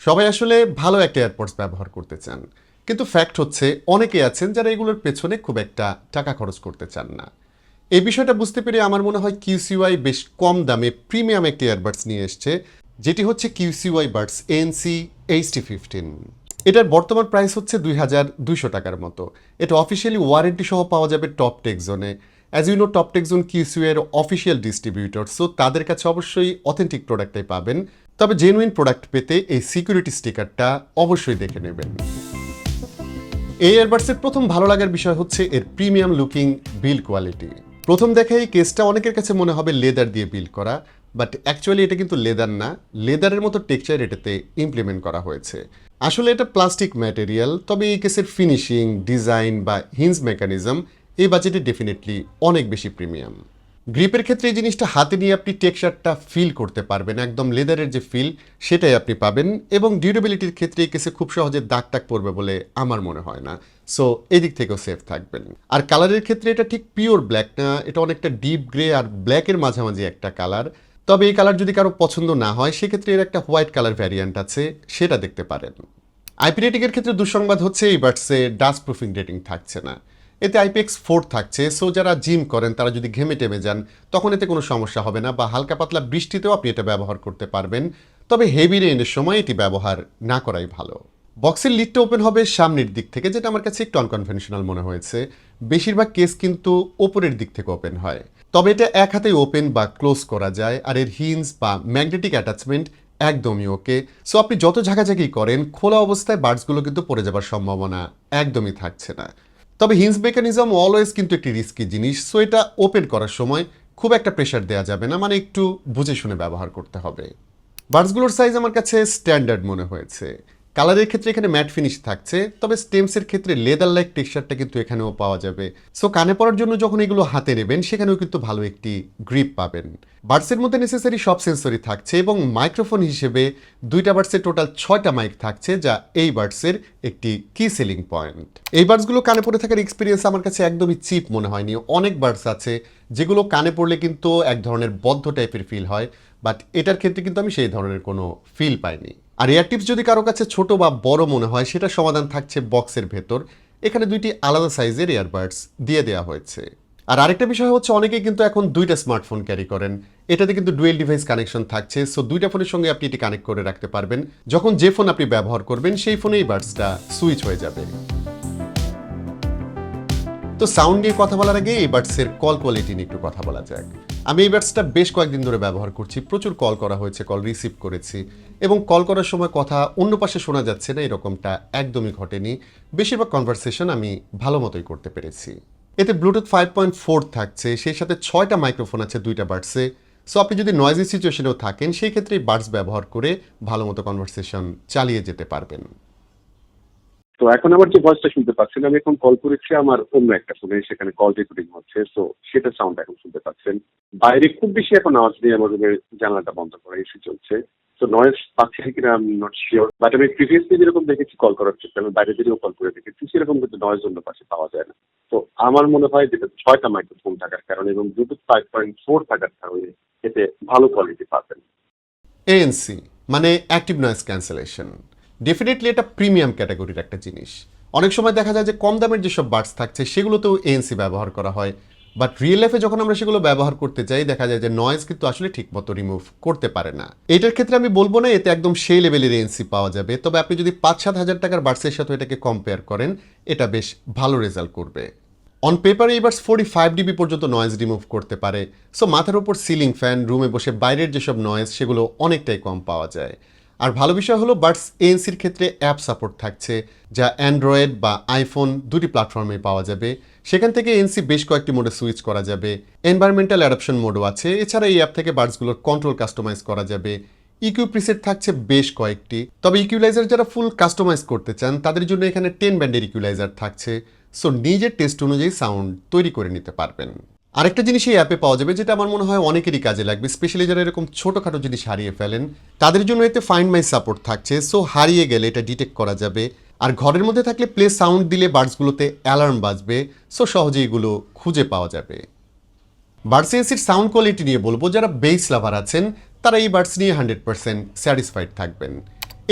সবাই আসলে ভালো একটা এয়ারপডস ব্যবহার করতে চান। কিন্তু ফ্যাক্ট হচ্ছে, অনেকে আছেন যারা এগুলোর পেছনে খুব একটা টাকা খরচ করতে চান না। এই বিষয়টা বুঝতে পেরে আমার মনে হয় কিউসিওয়াই বেশ কম দামে প্রিমিয়াম একটি ইয়ারবাডস নিয়ে এসছে, যেটি হচ্ছে QCY buds NC HT fifteen এটার বর্তমান প্রাইস হচ্ছে দুই হাজার দুইশো টাকার মতো। এটা অফিসিয়ালি ওয়ারেন্টি সহ পাওয়া যাবে top টেকজোনে as you know top Techzone QCY এর অফিসিয়াল ডিস্ট্রিবিউটর সো তাদের কাছে অবশ্যই অথেন্টিক প্রোডাক্টটাই পাবেন। তবে জেনুইন প্রোডাক্ট পেতে এই সিকিউরিটি স্টিকারটা অবশ্যই দেখে নেবেন। এই এয়ারবাডসের প্রথম ভালো লাগার বিষয় হচ্ছে এর প্রিমিয়াম লুকিং বিল কোয়ালিটি প্রথম দেখে এই কেসটা অনেকের কাছে মনে হবে লেদার দিয়ে বিল করা বাট অ্যাকচুয়ালি এটা কিন্তু লেদার না লেদারের মতো টেক্সচার এটাতে ইমপ্লিমেন্ট করা হয়েছে। আসলে এটা প্লাস্টিক ম্যাটেরিয়াল তবে এই কেসের ফিনিশিং ডিজাইন বা হিন্স মেকানিজম এই বাজেটে ডেফিনেটলি অনেক বেশি প্রিমিয়াম গ্রিপের ক্ষেত্রে এই জিনিসটা হাতে নিয়ে আপনি টেক্সচারটা ফিল করতে পারবেন। একদম লেদারের যে ফিল, সেটাই আপনি পাবেন এবং ডিউরেবিলিটির ক্ষেত্রে এই কেসে খুব সহজে দাগ টাগ পড়বে বলে আমার মনে হয় না। সো এদিক থেকেও সেফ থাকবেন। আর কালারের ক্ষেত্রে এটা ঠিক পিওর ব্ল্যাক না, এটা অনেকটা ডিপ গ্রে আর ব্ল্যাকের মাঝামাঝি একটা কালার। তবে এই কালার যদি কারও পছন্দ না হয়, সেক্ষেত্রে এর একটা হোয়াইট কালার ভ্যারিয়েন্ট আছে, সেটা দেখতে পারেন। আইপি রেটিংয়ের ক্ষেত্রে দুঃসংবাদ হচ্ছে, এই বাটসে ডাস্ট প্রুফিং রেটিং থাকছে না। এতে আইপিএক্স ফোর থাকছে সো যারা জিম করেন, তারা যদি ঘেমে টেমে যান, তখন এতে কোনো সমস্যা হবে না বা হালকা পাতলা বৃষ্টিতেও আপনি এটা ব্যবহার করতে পারবেন। তবে হেভি রেইনের সময় এটি ব্যবহার না করাই ভালো। বক্সের লিডটা ওপেন হবে সামনের দিক থেকে, যেটা আমার কাছে একটু আনকনভেনশনাল মনে হয়েছে। বেশিরভাগ কেস কিন্তু ওপরের দিক থেকে ওপেন হয়। তবে এটা এক হাতেই ওপেন বা ক্লোজ করা যায়, আর এর হিন্স বা ম্যাগনেটিক অ্যাটাচমেন্ট একদমই ওকে সো আপনি যত ঝাঁকাঝাঁকি করেন, খোলা অবস্থায় বার্ডসগুলো কিন্তু পড়ে যাবার সম্ভাবনা একদমই থাকছে না। তবে হিন্স মেকানিজম অলওয়েজ কিন্তু একটি রিস্কি জিনিস সো এটা ওপেন করার সময় খুব একটা প্রেশার দেওয়া যাবে না মানে একটু বুঝে শুনে ব্যবহার করতে হবে। বার্সগুলোর সাইজ আমার কাছে স্ট্যান্ডার্ড মনে হয়েছে। কালারের ক্ষেত্রে এখানে ম্যাট ফিনিশ থাকছে, তবে স্টেমসের ক্ষেত্রে লেদার লাইক টেক্সচারটা কিন্তু এখানেও পাওয়া যাবে। সো কানে পড়ার জন্য যখন এগুলো হাতে নেবেন, সেখানেও কিন্তু ভালো একটি গ্রিপ পাবেন। বার্ডসের মধ্যে নেসেসারি সব সেন্সরি থাকছে এবং মাইক্রোফোন হিসেবে দুইটা বার্ডসের টোটাল ছয়টা মাইক থাকছে, যা এই বার্ডসের একটি কি সেলিং পয়েন্ট এই বার্ডসগুলো কানে পড়ে থাকার এক্সপিরিয়েন্স আমার কাছে একদমই চিপ মনে হয়নি। অনেক বার্ডস আছে যেগুলো কানে পড়লে কিন্তু এক ধরনের বদ্ধ টাইপের ফিল হয় বাট এটার ক্ষেত্রে কিন্তু আমি সেই ধরনের কোনো ফিল পাইনি। আর এয়ার যদি কারও কাছে ছোট বা বড় মনে হয়, সেটা সমাধান থাকছে বক্সের ভেতর। এখানে দুইটি আলাদা সাইজের এয়ারবাডস দিয়ে দেওয়া হয়েছে। আর আরেকটা বিষয় হচ্ছে, অনেকেই কিন্তু এখন দুইটা স্মার্টফোন ক্যারি করেন। এটাতে কিন্তু ডুয়েল ডিভাইস কানেকশন থাকছে। সো দুইটা ফোনের সঙ্গে আপনি এটি কানেক্ট করে রাখতে পারবেন। যখন যে ফোন আপনি ব্যবহার করবেন, সেই ফোনেই এই বাডসটা সুইচ হয়ে যাবে। তো সাউন্ড নিয়ে কথা বলার আগে এই বাডসের কল কোয়ালিটি নিয়ে একটু কথা বলা যাক। আমি এই বেশ কয়েকদিন ধরে ব্যবহার করছি, প্রচুর কল করা হয়েছে কল রিসিভ করেছি এবং কল করার সময় কথা অন্য পাশে শোনা যাচ্ছে না, এরকমটা একদমই ঘটেনি। বেশিরভাগ কনভারসেশন আমি ভালো মতোই করতে পেরেছি। এতে ব্লুটুথ ফাইভ পয়েন্ট ফোর থাকছে, সেই সাথে ছয়টা মাইক্রোফোন আছে দুইটা বাডসে সো আপনি যদি নয়েজি সিচুয়েশনেও থাকেন, সেই ক্ষেত্রে বাডস ব্যবহার করে ভালো মতো কনভারসেশন চালিয়ে যেতে পারবেন। তো এখন আমার যে ভয়েসটা শুনতে পাচ্ছেন, আমি এখন কল করেছি আমার অন্য একটা ফোনে সেখানে কল রেকর্ডিং হচ্ছে তো সেটা সাউন্ড এখন শুনতে পাচ্ছেন। বাইরে খুব বেশি এখন আওয়াজ নেই, আমার রুমের জানালাটা বন্ধ করা এসে চলছে। তো নয়েজ পাচ্ছি কিনা আমি নট শিওর বাট আমি প্রিভিয়াসলি যেরকম দেখেছি কল করার ক্ষেত্রে, আমি বাইরে দিয়েও কল করে দেখেছি, সেরকম কিন্তু নয়েজ অন্য পাশে পাওয়া যায় না। তো আমার মনে হয় যেটা ছয়টা মাইক্রোফোন থাকার কারণে এবং ব্লুটুথ ফাইভ পয়েন্ট ফোর থাকার কারণে এতে ভালো কোয়ালিটি পাবেন। এএনসি মানে অ্যাক্টিভ নয়েজ ক্যান্সেলেশন ডেফিনেটলি এটা প্রিমিয়াম ক্যাটাগরির একটা জিনিস। অনেক সময় দেখা যায় যে কম দামের যেসব বার্ডস থাকছে, সেগুলোতেও এএনসি ব্যবহার করা হয়। বাট রিয়েল লাইফে যখন আমরা সেগুলো ব্যবহার করতে যাই, দেখা যায় যে নয়েজ কিন্তু আসলে ঠিকমতো রিমুভ করতে পারে না। এটার ক্ষেত্রে আমি বলব না এতে একদম সেই লেভেলের এএনসি পাওয়া যাবে, তবে আপনি যদি পাঁচ সাত হাজার টাকার বার্ডসের সাথে এটাকে কম্পেয়ার করেন, এটা বেশ ভালো রেজাল্ট করবে। On paper earbuds forty five dB পর্যন্ত নয়েজ রিমুভ করতে পারে। সো মাথার উপর সিলিং ফ্যান রুমে বসে বাইরের যেসব নয়েজ সেগুলো অনেকটাই কম পাওয়া যায়। আর ভালো বিষয় হলো বার্ডস এএনসির ক্ষেত্রে অ্যাপ সাপোর্ট থাকছে, যা অ্যান্ড্রয়েড বা আইফোন দুটি প্ল্যাটফর্মে পাওয়া যাবে। সেখান থেকে এনসি বেশ কয়েকটি মোডে সুইচ করা যাবে। এনভায়রনমেন্টাল অ্যাডাপশন মোডও আছে। এছাড়া এই অ্যাপ থেকে বার্ডসগুলোর কন্ট্রোল কাস্টমাইজ করা যাবে। ইকিউ প্রিসেট থাকছে বেশ কয়েকটি। তবে ইকুইলাইজার যারা ফুল কাস্টমাইজ করতে চান, তাদের জন্য এখানে টেন ব্যান্ডের ইকুইলাইজার থাকছে। সো নিজের টেস্ট অনুযায়ী সাউন্ড তৈরি করে নিতে পারবেন। আরেকটা জিনিস এই অ্যাপে পাওয়া যাবে যেটা আমার মনে হয় অনেকেরই কাজে লাগবে স্পেশালি যারা এরকম ছোটোখাটো জিনিস হারিয়ে ফেলেন, তাদের জন্য এতে ফাইন্ড মাই সাপোর্ট থাকছে। সো হারিয়ে গেলে এটা ডিটেক্ট করা যাবে। আর ঘরের মধ্যে থাকলে প্লে সাউন্ড দিলে বার্ডসগুলোতে অ্যালার্ম বাজবে। সো সহজেই এগুলো খুঁজে পাওয়া যাবে। বার্ডস এসির সাউন্ড কোয়ালিটি নিয়ে বলব, যারা বেস লাভার আছেন, তারা এই বার্ডস নিয়ে হান্ড্রেড পারসেন্ট স্যাটিসফাইড থাকবেন।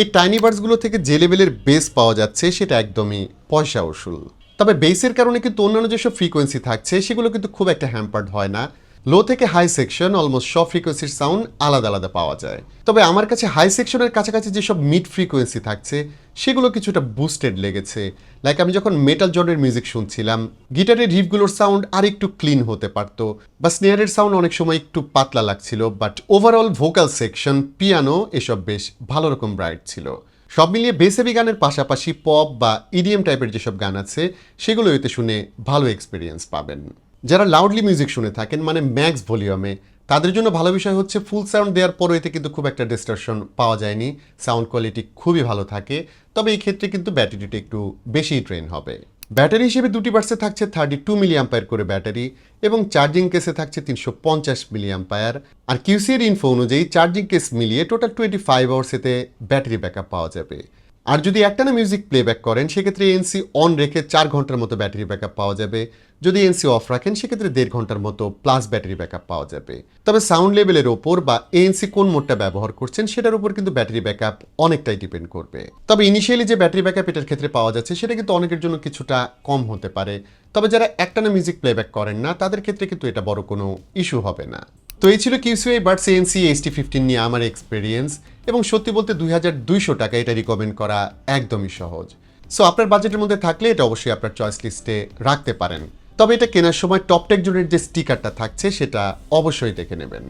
এই টাইনি বার্ডসগুলো থেকে যে লেভেলের বেস পাওয়া যাচ্ছে, সেটা একদমই পয়সা উসুল। তবে বেসের কারণে কিন্তু অন্যান্য যেসব ফ্রিকোয়েন্সি থাকছে, সেগুলো কিন্তু খুব একটা হ্যাম্পার্ড হয় না। লো থেকে হাই সেকশন অলমোস্ট সব ফ্রিকোয়েন্সির সাউন্ড আলাদা আলাদা পাওয়া যায়। তবে আমার কাছে হাই সেকশনের কাছাকাছি যেসব মিড ফ্রিকোয়েন্সি থাকছে, সেগুলো কিছুটা বুস্টেড লেগেছে। লাইক আমি যখন মেটাল জনের মিউজিক শুনছিলাম গিটারের রিফগুলোর সাউন্ড আর একটু ক্লিন হতে পারতো, বা স্নেয়ারের সাউন্ড অনেক সময় একটু পাতলা লাগছিল but overall vocal section piano এসব বেশ ভালো রকম ব্রাইট ছিল। সব মিলিয়ে বেসেবি গানের পাশাপাশি পপ বা ইডিএম টাইপের যেসব গান আছে, সেগুলো এতে শুনে ভালো এক্সপিরিয়েন্স পাবেন। যারা লাউডলি মিউজিক শুনে থাকেন মানে ম্যাক্স ভলিউমে তাদের জন্য ভালো বিষয় হচ্ছে ফুল সাউন্ড দেওয়ার পরও এতে কিন্তু খুব একটা ডিস্টারশন পাওয়া যায়নি। সাউন্ড কোয়ালিটি খুবই ভালো থাকে, তবে এই ক্ষেত্রে কিন্তু ব্যাটারিটা একটু বেশি ট্রেন হবে। ব্যাটারি হিসেবে দুটি বার্সে থাকছে থার্টি টু মিলিয়াম্পায়ার করে ব্যাটারি এবং চার্জিং কেসে থাকছে তিনশো পঞ্চাশ মিলিয়াম্পায়ার আর কিউসিএর ইনফো অনুযায়ী চার্জিং কেস মিলিয়ে টোটাল টোয়েন্টি ফাইভ আওয়ার্স এতে ব্যাটারি ব্যাকআপ পাওয়া যাবে। আর যদি একটানা মিউজিক প্লেব্যাক করেন, সেক্ষেত্রে এনসি অন রেখে চার ঘণ্টার মতো ব্যাটারি ব্যাকআপ পাওয়া যাবে। যদি এনসি অফ রাখেন, সেক্ষেত্রে দেড় ঘণ্টার মতো প্লাস ব্যাটারি ব্যাকআপ পাওয়া যাবে। তবে সাউন্ড লেভেলের ওপর বা এএনসি কোন মোডটা ব্যবহার করছেন, সেটার উপর কিন্তু ব্যাটারি ব্যাকআপ অনেকটাই ডিপেন্ড করবে। তবে ইনিশিয়ালি যে ব্যাটারি ব্যাকআপ এটার ক্ষেত্রে পাওয়া যাচ্ছে, সেটা কিন্তু অনেকের জন্য কিছুটা কম হতে পারে। তবে যারা একটানা মিউজিক প্লেব্যাক করেন না, তাদের ক্ষেত্রে কিন্তু এটা বড় কোনো ইস্যু হবে না। তো এই ছিল QCY but CNC HT fifteen নিয়ে আমার এক্সপিরিয়েন্স এবং সত্যি বলতে দুই হাজার দুইশো টাকা এটা রিকমেন্ড করা একদমই সহজ। সো আপনার বাজেটের মধ্যে থাকলে এটা অবশ্যই আপনার চয়েস লিস্টে রাখতে পারেন। তবে এটা কেনার সময় টপটেক জোনের যে স্টিকারটা থাকছে, সেটা অবশ্যই দেখে নেবেন।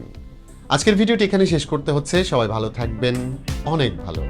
আজকের ভিডিওটি এখানে শেষ করতে হচ্ছে। সবাই ভালো থাকবেন। অনেক ভালো।